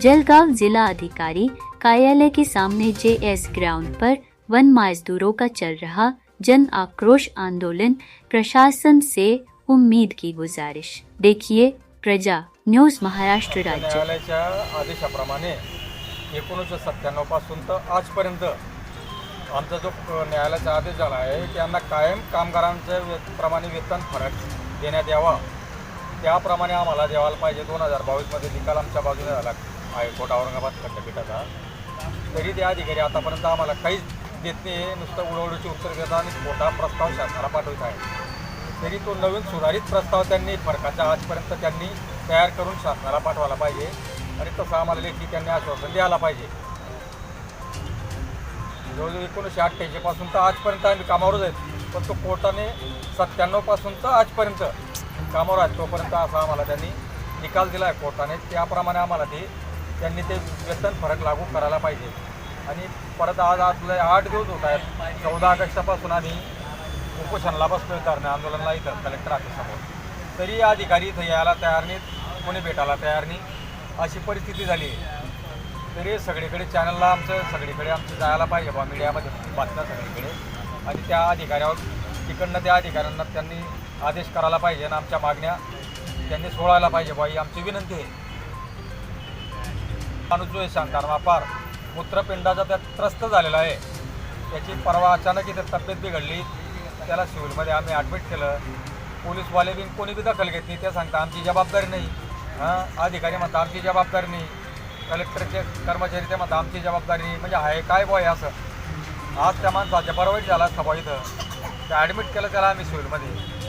जलगांव जिला अधिकारी कार्यालय के सामने जेएस ग्राउंड पर वन मजदूरों का चल रहा जन आक्रोश आंदोलन प्रशासन से उम्मीद की गुजारिश। देखिए प्रजा न्यूज महाराष्ट्र राज्य। न्यायालयाच्या आदेशाप्रमाणे एकोणीसशे सत्त्याण्णवपासून तर आजपर्यंत आमचा जो न्यायालयाचा आदेश झाला आहे त्यांना कायम कामगारांचं प्रमाणे वेतन फरक देण्यात यावा. त्याप्रमाणे आम्हाला द्यायला पाहिजे दोन हजार बावीसमध्ये निकाल आमच्या बाजूने झाला आहे औरंगाबाद खंडपीठाचा. तरी ते अधिकारी आतापर्यंत आम्हाला काहीच देत नाही नुसतं उडवडीची उत्तर देतात आणि मोठा प्रस्ताव शासनाला पाठवत आहे. तरी तो नवीन सुधारित प्रस्ताव त्यांनी फरकाच्या आजपर्यंत त्यांनी तयार करून शासनाला पाठवायला पाहिजे. आणि तसं आम्हाला लेखी त्यांनी आश्वासन द्यायला पाहिजे. जवळजवळ एकोणीसशे अठ्ठ्याऐंशीपासून तर आजपर्यंत आम्ही कामावरच आहेत. पण तो कोर्टाने सत्त्याण्णवपासून तर आजपर्यंत कामावर आहे तोपर्यंत असा आम्हाला त्यांनी निकाल दिला आहे कोर्टाने त्याप्रमाणे आम्हाला ते त्यांनी ते वेतन फरक लागू करायला पाहिजे. आणि परत आज आपले आठ दिवस होत आहेत. चौदा ऑगस्टपासून आम्ही उपोषणाला बसतोय धरणे आंदोलनाला इथं कलेक्टर ऑफिससमोर. तरी अधिकारी इथं यायला तयार नाहीत. कोणी भेटायला तयार नाही. अशी परिस्थिती झाली आहे. तरी सगळीकडे चॅनलला आमचं सगळीकडे आमचं जायला पाहिजे बा मीडियामध्ये बातम्या सगळीकडे. आणि त्या अधिकाऱ्यावर तिकडनं त्या अधिकाऱ्यांना त्यांनी आदेश करायला पाहिजे आणि आमच्या मागण्या त्यांनी सोडायला पाहिजे बा ही आमची विनंती आहे. माणूस जो आहे शांताराम पार मूत्रपिंडाचा त्यात त्रस्त झालेला आहे. त्याची परवा अचानक इथे तब्येत बिघडली. त्याला सिव्हिलमध्ये आम्ही ॲडमिट केलं. पोलीसवाले बी कोणी बी दखल घेत नाही. ते सांगता आमची जबाबदारी नाही. हां? अधिकारी म्हणता आमची जबाबदारी नाही. कलेक्टरचे कर्मचारी ते म्हणतात आमची जबाबदारी नाही. म्हणजे आहे काय बॉय असं? आज त्या माणसाच्या बरोबर झाला असता बॉ इथं. ते ॲडमिट केलं त्याला आम्ही सिव्हिलमध्ये.